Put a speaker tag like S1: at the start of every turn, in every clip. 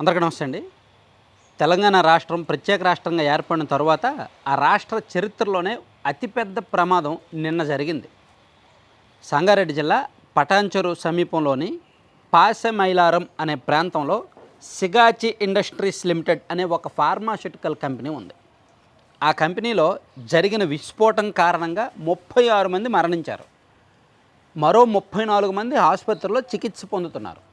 S1: అందరికీ నమస్తే అండి. తెలంగాణ రాష్ట్రం ప్రత్యేక రాష్ట్రంగా ఏర్పడిన తర్వాత ఆ రాష్ట్ర చరిత్రలోనే అతిపెద్ద ప్రమాదం నిన్న జరిగింది. సంగారెడ్డి జిల్లా పటాన్చెరు సమీపంలోని పాసెమైలారం అనే ప్రాంతంలో సిగాచి ఇండస్ట్రీస్ లిమిటెడ్ అనే ఒక ఫార్మాస్యూటికల్ కంపెనీ ఉంది. ఆ కంపెనీలో జరిగిన విస్ఫోటం కారణంగా ముప్పై ఆరు మంది మరణించారు. మరో ముప్పై నాలుగు మంది ఆసుపత్రిలో చికిత్స పొందుతున్నారు.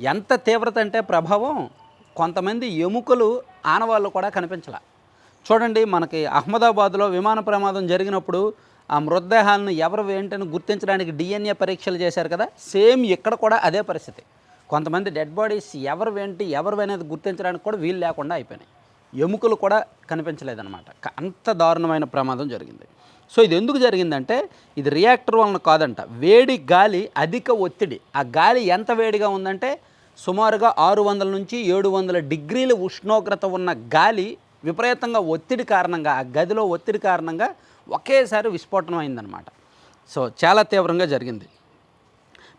S1: ఎంత తీవ్రత అంటే ప్రభావం కొంతమంది ఎముకలు ఆనవాళ్ళు కూడా కనిపించాల. చూడండి మనకి అహ్మదాబాద్లో విమాన ప్రమాదం జరిగినప్పుడు ఆ మృతదేహాలను ఎవరు ఏంటని గుర్తించడానికి డిఎన్ఏ పరీక్షలు చేశారు కదా? సేమ్ ఇక్కడ కూడా అదే పరిస్థితి. కొంతమంది డెడ్ బాడీస్ ఎవరు ఏంటి ఎవరు అనేది గుర్తించడానికి కూడా వీలు లేకుండా అయిపోయినాయి. ఎముకలు కూడా కనిపించలేదన్నమాట. అంత దారుణమైన ప్రమాదం జరిగింది. సో ఇది ఎందుకు జరిగిందంటే ఇది రియాక్టర్ వలన కాదంట. వేడి గాలి అధిక ఒత్తిడి. ఆ గాలి ఎంత వేడిగా ఉందంటే సుమారుగా ఆరు వందల నుంచి ఏడు వందల డిగ్రీల ఉష్ణోగ్రత ఉన్న గాలి విపరీతంగా ఒత్తిడి కారణంగా ఆ గదిలో ఒత్తిడి కారణంగా ఒకేసారి విస్ఫోటనం అయిందనమాట సో చాలా తీవ్రంగా జరిగింది.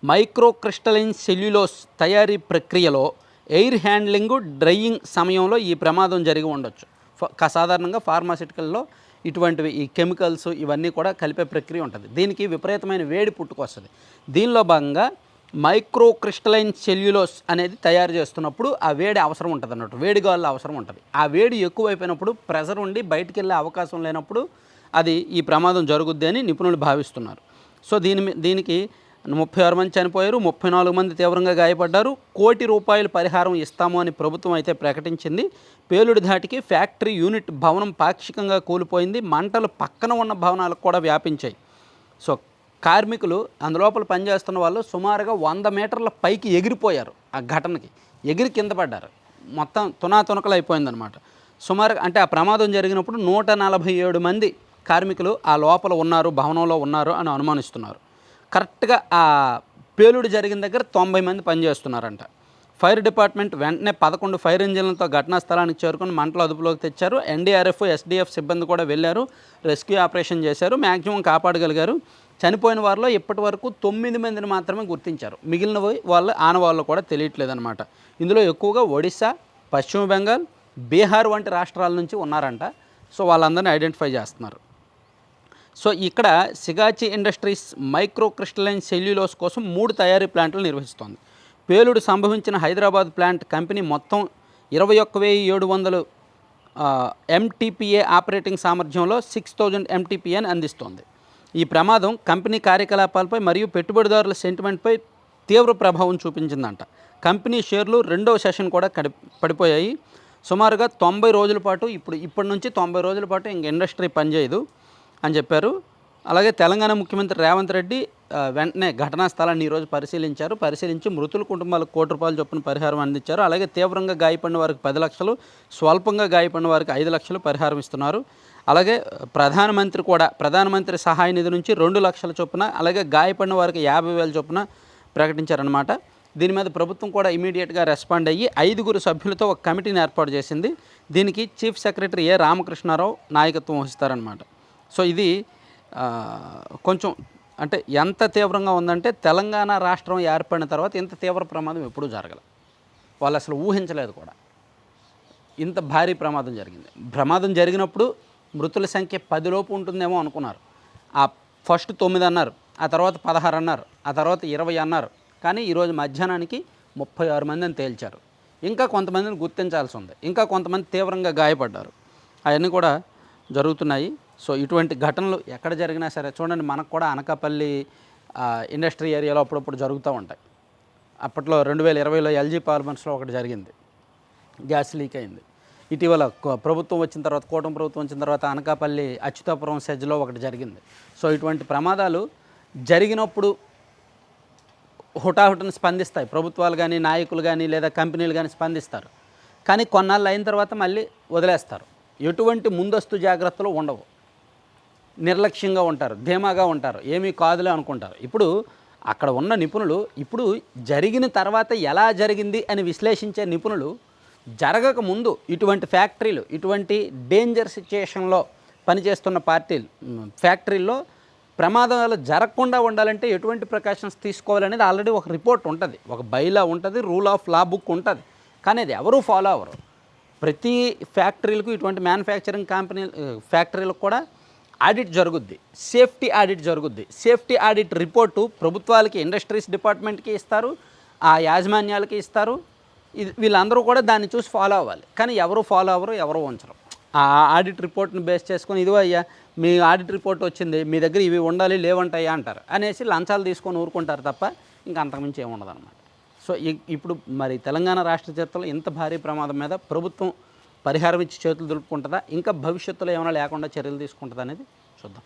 S1: మైక్రో క్రిస్టలైన్ సెల్యులోస్ తయారీ ప్రక్రియలో ఎయిర్ హ్యాండ్లింగ్ డ్రైయింగ్ సమయంలో ఈ ప్రమాదం జరిగి ఉండొచ్చు. సాధారణంగా ఫార్మాసిటికల్లో ఇటువంటివి ఈ కెమికల్స్ ఇవన్నీ కూడా కలిపే ప్రక్రియ ఉంటుంది. దీనికి విపరీతమైన వేడి పుట్టుకొస్తుంది. దీనిలో భాగంగా మైక్రో క్రిస్టలైన్ సెల్యులోస్ అనేది తయారు చేస్తున్నప్పుడు ఆ వేడి అవసరం ఉంటుంది అన్నట్టు వేడి గాల్లో అవసరం ఉంటుంది. ఆ వేడి ఎక్కువైపోయినప్పుడు ప్రెషర్ ఉండి బయటికి వెళ్ళే అవకాశం లేనప్పుడు అది ఈ ప్రమాదం జరుగుద్ది అని నిపుణులు భావిస్తున్నారు. సో దీని దీనికి ముప్పై ఆరు మంది చనిపోయారు ముప్పై నాలుగు మంది తీవ్రంగా గాయపడ్డారు. కోటి రూపాయలు పరిహారం ఇస్తాము అని ప్రభుత్వం అయితే ప్రకటించింది. పేలుడు ధాటికి ఫ్యాక్టరీ యూనిట్ భవనం పాక్షికంగా కూలిపోయింది. మంటలు పక్కన ఉన్న భవనాలకు కూడా వ్యాపించాయి. సో కార్మికులు అందులోపల పనిచేస్తున్న వాళ్ళు సుమారుగా వంద మీటర్ల పైకి ఎగిరిపోయారు ఆ ఘటనకి. ఎగిరి కింద పడ్డారు. మొత్తం తునాతునకలు అయిపోయిందనమాట సుమారు అంటే ఆ ప్రమాదం జరిగినప్పుడు నూట నలభై ఏడు మంది కార్మికులు ఆ లోపల ఉన్నారు భవనంలో ఉన్నారు అని అనుమానిస్తున్నారు. కరెక్ట్గా ఆ పేలుడు జరిగిన దగ్గర తొంభై మంది పనిచేస్తున్నారంట ఫైర్ డిపార్ట్మెంట్ వెంటనే పదకొండు ఫైర్ ఇంజిన్లతో ఘటనా స్థలానికి చేరుకుని మంటలు అదుపులోకి తెచ్చారు. ఎన్డీఆర్ఎఫ్ ఎస్డీఎఫ్ సిబ్బంది కూడా వెళ్ళారు రెస్క్యూ ఆపరేషన్ చేశారు మ్యాక్సిమం కాపాడగలిగారు. చనిపోయిన వారిలో ఇప్పటి వరకు తొమ్మిది మందిని మాత్రమే గుర్తించారు. మిగిలినవి వాళ్ళు ఆనవాళ్ళు కూడా తెలియట్లేదన్నమాట. ఇందులో ఎక్కువగా ఒడిశా పశ్చిమ బెంగాల్ బీహార్ వంటి రాష్ట్రాల నుంచి ఉన్నారంట. సో వాళ్ళందరినీ ఐడెంటిఫై చేస్తున్నారు. సో ఇక్కడ Sigachi industries micro crystalline cellulose కోసం మూడు తయారీ ప్లాంట్లు నిర్వహిస్తోంది. పేలుడు సంభవించిన హైదరాబాద్ ప్లాంట్ కంపెనీ మొత్తం ఇరవై ఒక్క వెయ్యి ఏడు వందలు ఎంటీపీఏ ఆపరేటింగ్ సామర్థ్యంలో సిక్స్ థౌజండ్ ఎంటీపీఏని అందిస్తోంది. ఈ ప్రమాదం కంపెనీ కార్యకలాపాలపై మరియు పెట్టుబడిదారుల సెంటిమెంట్పై తీవ్ర ప్రభావం చూపించిందంట. కంపెనీ షేర్లు రెండవ సెషన్ కూడా కడి పడిపోయాయి. సుమారుగా తొంభై రోజుల పాటు ఇప్పుడు ఇప్పటి నుంచి తొంభై రోజుల పాటు ఇంక ఇండస్ట్రీ పనిచేయదు. అని చెప్పారు. అలాగే తెలంగాణ ముఖ్యమంత్రి రేవంత్ రెడ్డి వెంటనే ఘటనా స్థలాన్ని ఈరోజు పరిశీలించారు. పరిశీలించి మృతుల కుటుంబాలకు కోటి రూపాయల చొప్పున పరిహారం అందించారు. అలాగే తీవ్రంగా గాయపడిన వారికి పది లక్షలు స్వల్పంగా గాయపడిన వారికి ఐదు లక్షలు పరిహారం ఇస్తున్నారు. అలాగే ప్రధానమంత్రి కూడా ప్రధానమంత్రి సహాయ నిధి నుంచి రెండు లక్షల చొప్పున అలాగే గాయపడిన వారికి యాభై వేల చొప్పున ప్రకటించారనమాట దీని మీద ప్రభుత్వం కూడా ఇమీడియట్గా రెస్పాండ్ అయ్యి ఐదుగురు సభ్యులతో ఒక కమిటీని ఏర్పాటు చేసింది. దీనికి చీఫ్ సెక్రటరీ ఏ రామకృష్ణారావు నాయకత్వం వహిస్తారనమాట సో ఇది కొంచెం అంటే ఎంత తీవ్రంగా ఉందంటే తెలంగాణ రాష్ట్రం ఏర్పడిన తర్వాత ఇంత తీవ్ర ప్రమాదం ఎప్పుడూ జరగలేదు వాళ్ళు అసలు ఊహించలేదు కూడా. ఇంత భారీ ప్రమాదం జరిగింది. ప్రమాదం జరిగినప్పుడు మృతుల సంఖ్య పదిలోపు ఉంటుందేమో అనుకున్నారు. ఆ ఫస్ట్ తొమ్మిది అన్నారు ఆ తర్వాత పదహారు అన్నారు ఆ తర్వాత ఇరవై అన్నారు. కానీ ఈరోజు మధ్యాహ్నానికి ముప్పై ఆరు మందిని తేల్చారు. ఇంకా కొంతమందిని గుర్తించాల్సి ఉంది. ఇంకా కొంతమంది తీవ్రంగా గాయపడ్డారు. అవన్నీ కూడా జరుగుతున్నాయి. సో ఇటువంటి ఘటనలు ఎక్కడ జరిగినా సరే చూడండి మనకు కూడా అనకాపల్లి ఇండస్ట్రీ ఏరియాలో అప్పుడప్పుడు జరుగుతూ ఉంటాయి. అప్పట్లో రెండు వేల ఇరవైలో ఎల్జీ పార్లమెంట్స్లో ఒకటి జరిగింది. గ్యాస్ లీక్ అయింది. ఇటీవల ప్రభుత్వం వచ్చిన తర్వాత కూటమి ప్రభుత్వం వచ్చిన తర్వాత అనకాపల్లి అచ్యుతాపురం సెజ్లో ఒకటి జరిగింది. సో ఇటువంటి ప్రమాదాలు జరిగినప్పుడు హుటాహుటను స్పందిస్తాయి. ప్రభుత్వాలు కానీ నాయకులు కానీ లేదా కంపెనీలు కానీ స్పందిస్తారు. కానీ కొన్నాళ్ళు అయిన తర్వాత మళ్ళీ వదిలేస్తారు. ఎటువంటి ముందస్తు జాగ్రత్తలు ఉండవు. నిర్లక్ష్యంగా ఉంటారు ధీమాగా ఉంటారు ఏమీ కాదులే అనుకుంటారు. ఇప్పుడు అక్కడ ఉన్న నిపుణులు ఇప్పుడు జరిగిన తర్వాత ఎలా జరిగింది అని విశ్లేషించే నిపుణులు జరగక ముందు ఇటువంటి ఫ్యాక్టరీలు ఇటువంటి డేంజర్ సిచ్యుయేషన్లో పనిచేస్తున్న పార్టీలు ఫ్యాక్టరీల్లో ప్రమాదాలు జరగకుండా ఉండాలంటే ఎటువంటి ప్రికాషన్స్ తీసుకోవాలనేది ఆల్రెడీ ఒక రిపోర్ట్ ఉంటుంది. ఒక బైలా ఉంటుంది రూల్ ఆఫ్ లా బుక్ ఉంటుంది. కానీ అది ఎవరూ ఫాలో అవ్వరు. ప్రతి ఫ్యాక్టరీలకు ఇటువంటి మ్యానుఫ్యాక్చరింగ్ కంపెనీ ఫ్యాక్టరీలకు కూడా ఆడిట్ జరుగుద్ది. సేఫ్టీ ఆడిట్ జరుగుద్ది. సేఫ్టీ ఆడిట్ రిపోర్టు ప్రభుత్వాలకి ఇండస్ట్రీస్ డిపార్ట్మెంట్కి ఇస్తారు ఆ యాజమాన్యాలకి ఇస్తారు. ఇది వీళ్ళందరూ కూడా దాన్ని చూసి ఫాలో అవ్వాలి. కానీ ఎవరు ఫాలో అవ్వరు ఎవరు ఉంచరు. ఆ ఆడిట్ రిపోర్ట్ని బేస్ చేసుకొని ఇదిగో అయ్యా మీ ఆడిట్ రిపోర్ట్ వచ్చింది మీ దగ్గర ఇవి ఉండాలి లేవంటాయా అంటారు. అనేసి లంచాలు తీసుకొని ఊరుకుంటారు తప్ప ఇంకా అంతకుమించి ఏమి ఉండదు సో ఇ- ఇప్పుడు మరి తెలంగాణ రాష్ట్ర చరిత్రలో ఇంత భారీ ప్రమాదం మీద ప్రభుత్వం పరిహారం ఇచ్చి చేతులు దులుపుకుంటుందా? ఇంకా భవిష్యత్తులో ఏమైనా లేకుండా చర్యలు తీసుకుంటుందా అనేది చూద్దాం.